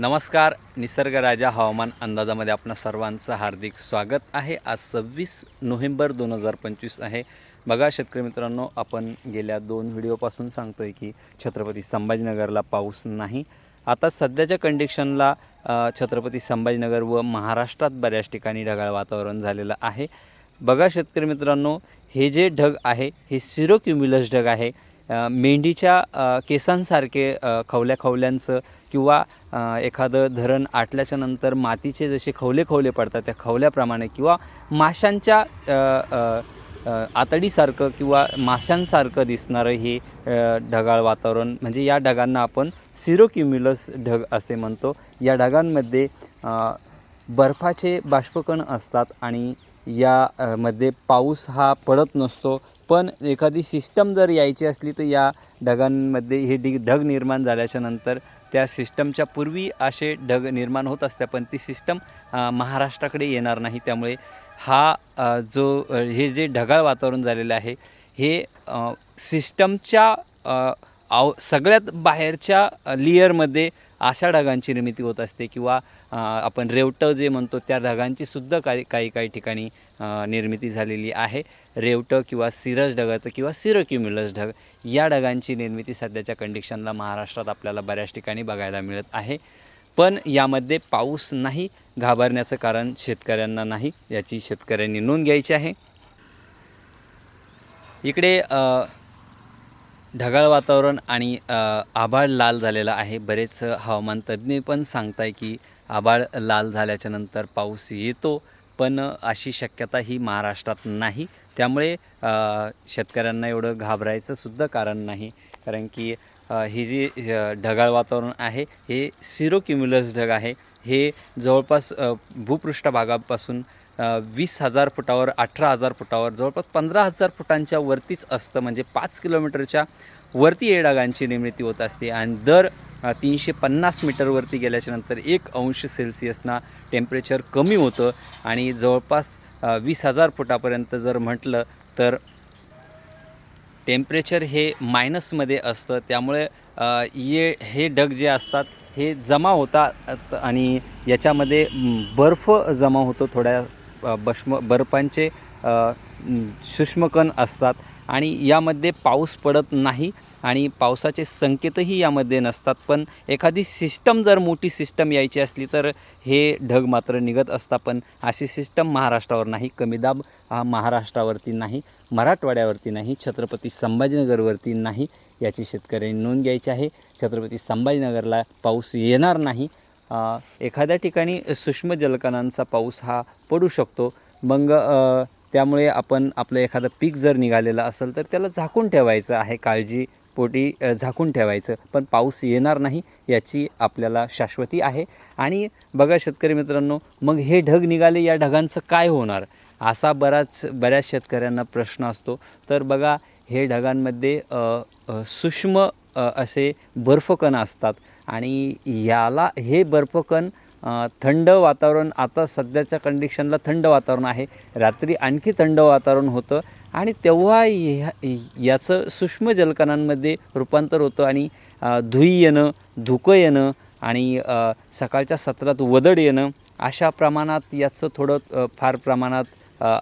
नमस्कार निसर्गराजा हवामान अंदाजामध्ये आपणा सर्वांचं हार्दिक स्वागत आहे. आज सव्वीस नोव्हेंबर दोन हजार पंचवीस आहे. बघा शेतकरी मित्रांनो आपण गेल्या दोन व्हिडिओपासून सांगतो आहे की छत्रपती संभाजीनगरला पाऊस नाही. आता सध्याच्या कंडिशनला छत्रपती संभाजीनगर व महाराष्ट्रात बऱ्याच ठिकाणी ढगाळ वातावरण झालेलं आहे. बघा शेतकरी मित्रांनो हे जे ढग आहे हे सिरोक्युम्युलस ढग आहे. मेंढीच्या केसांसारखे खवल्या खवल्यांचं किंवा एखादं धरण आटल्याच्या नंतर मातीचे जसे खवले खवले पडतात त्या खवल्याप्रमाणे किंवा माशांच्या आतडीसारखं किंवा माशांसारखं दिसणारं हे ढगाळ वातावरण म्हणजे या ढगांना आपण सिरोक्युम्युलस ढग असे म्हणतो. या ढगांमध्ये बर्फाचे बाष्पकण असतात आणि या मध्ये पाऊस हा पडत नसतो. पण एखादी सिस्टम जर यायची असली तर या ढगांमध्ये हे डि ढग निर्माण झाल्याच्यानंतर त्या सिस्टमच्या पूर्वी असे ढग निर्माण होत असते पण ती सिस्टम महाराष्ट्राकडे येणार नाही. त्यामुळे हा जो हे जे ढगाळ वातावरण झालेलं आहे हे सिस्टमच्या आव सगळ्यात बाहेरच्या लेयरमध्ये अशा ढगांची निर्मिती होत असते किंवा आपण रेवटं जे म्हणतो त्या ढगांची सुद्धा काही काही काही ठिकाणी निर्मिती झालेली आहे. रेवटं किंवा सिरस ढगाचं किंवा सिरोक्युम्युलस ढग या ढगांची निर्मिती सध्याच्या कंडिशनला महाराष्ट्रात आपल्याला बऱ्याच ठिकाणी बघायला मिळत आहे. पण यामध्ये पाऊस नाही घाबरण्याचं कारण शेतकऱ्यांना नाही याची शेतकऱ्यांनी नोंद घ्यायची आहे. इकडे ढगाळ वातावरण आणि आभाळ लाल झालेलं आहे. बरेच हवामान तज्ज्ञ पण सांगताय की आभाळ लाल झाल्याच्यानंतर पाऊस येतो. पण अशी शक्यता ही महाराष्ट्रात नाही. त्यामुळे शेतकऱ्यांना एवढं घाबरायचं सुद्धा कारण नाही. कारण की ही जी ढगाळ वातावरण आहे हे सिरोक्युम्युलस ढग आहे. हे जवळपास भूपृष्ठभागापासून वीस हजार फुटावर अठरा हजार फुटावर जवळपास पंधरा हजार फुटांच्या वरतीच असतं. म्हणजे पाच किलोमीटरच्या वरती हे ढगांची निर्मिती होत असते आणि दर तीनशे पन्नास मीटरवरती गेल्याच्यानंतर एक अंश सेल्सिअसना टेम्परेचर कमी होतं. आणि जवळपास वीस हजार फुटापर्यंत जर म्हटलं तर टेम्परेचर हे मायनसमध्ये असतं. त्यामुळे ये हे ढग जे असतात हे जमा होतात आणि याच्यामध्ये बर्फ जमा होतो. थोड्या अ, बष्म बर्फांचे सूक्ष्मकण असतात. आणि यामध्ये पाऊस पडत नाही आणि पावसाचे संकेतही यामध्ये नसतात. पण एखादी सिस्टम जर मोठी सिस्टम यायची असली तर हे ढग मात्र निघत असता पण अशी सिस्टम महाराष्ट्रावर नाही. कमी दाब हा महाराष्ट्रावरती नाही. मराठवाड्यावरती नाही. छत्रपती संभाजीनगरवरती नाही. याची शेतकऱ्यांनी नोंद घ्यायची आहे. छत्रपती संभाजीनगरला पाऊस येणार नाही. एखाद्या ठिकाणी सूक्ष्म जलकणांचा पाऊस हा पडू शकतो. मग त्यामुळे आपण आपलं एखादं पीक जर निघालेलं असेल तर त्याला झाकून ठेवायचं आहे काळजी पोटी झाकून ठेवायचं. पण पाऊस येणार नाही याची आपल्याला शाश्वती आहे. आणि बघा शेतकरी मित्रांनो मग हे ढग निघाले या ढगांचं काय होणार? असा बराच बऱ्याच शेतकऱ्यांना प्रश्न असतो. तर बघा हे ढगांमध्ये सूक्ष्म असे बर्फकण असतात. आणि याला हे बर्फकण थंड वातावरण आता सध्याच्या कंडिशनला थंड वातावरण आहे. रात्री आणखी थंड वातावरण होतं आणि तेव्हा ह्या याचं सूक्ष्म जलकणांमध्ये रूपांतर होतं आणि धुई येणं धुकं येणं आणि सकाळच्या सत्रात वदड येणं अशा प्रमाणात याचं थोडं फार प्रमाणात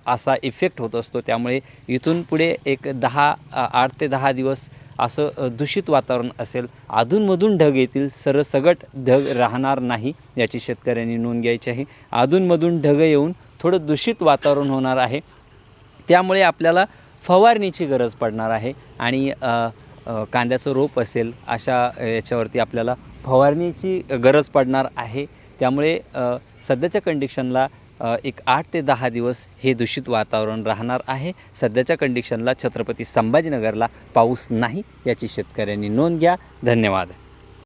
असा इफेक्ट होत असतो. त्यामुळे इथून पुढे एक दहा आठ ते दहा दिवस असं दूषित वातावरण असेल अधूनमधून ढग येतील सरसगट ढग राहणार नाही याची शेतकऱ्यांनी नोंद घ्यायची आहे. अधूनमधून ढग येऊन थोडं दूषित वातावरण होणार आहे. त्यामुळे आपल्याला फवारणीची गरज पडणार आहे आणि कांद्याचं रोप असेल अशा याच्यावरती आपल्याला फवारणीची गरज पडणार आहे. त्यामुळे सध्याच्या कंडिशनला एक आठ ते दहा दिवस हे दूषित वातावरण राहणार आहे. सध्याच्या कंडिशनला छत्रपती संभाजीनगरला पाऊस नाही याची शेतकऱ्यांनी नोंद घ्या. धन्यवाद.